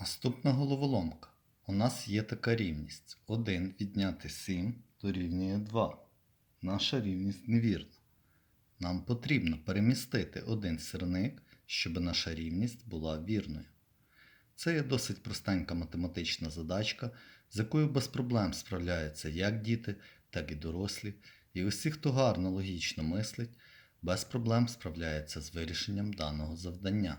Наступна головоломка. У нас є така рівність. 1 відняти 7 дорівнює 2. Наша рівність невірна. Нам потрібно перемістити один сірник, щоб наша рівність була вірною. Це є досить простенька математична задачка, з якою без проблем справляються як діти, так і дорослі, і усі, хто гарно логічно мислить, без проблем справляється з вирішенням даного завдання.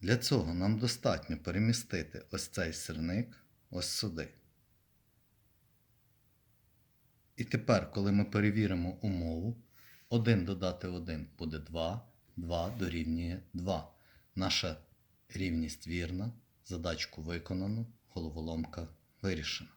Для цього нам достатньо перемістити ось цей сирник ось сюди. І тепер, коли ми перевіримо умову, 1 додати 1 буде 2, 2 дорівнює 2. Наша рівність вірна, задачку виконано, головоломка вирішена.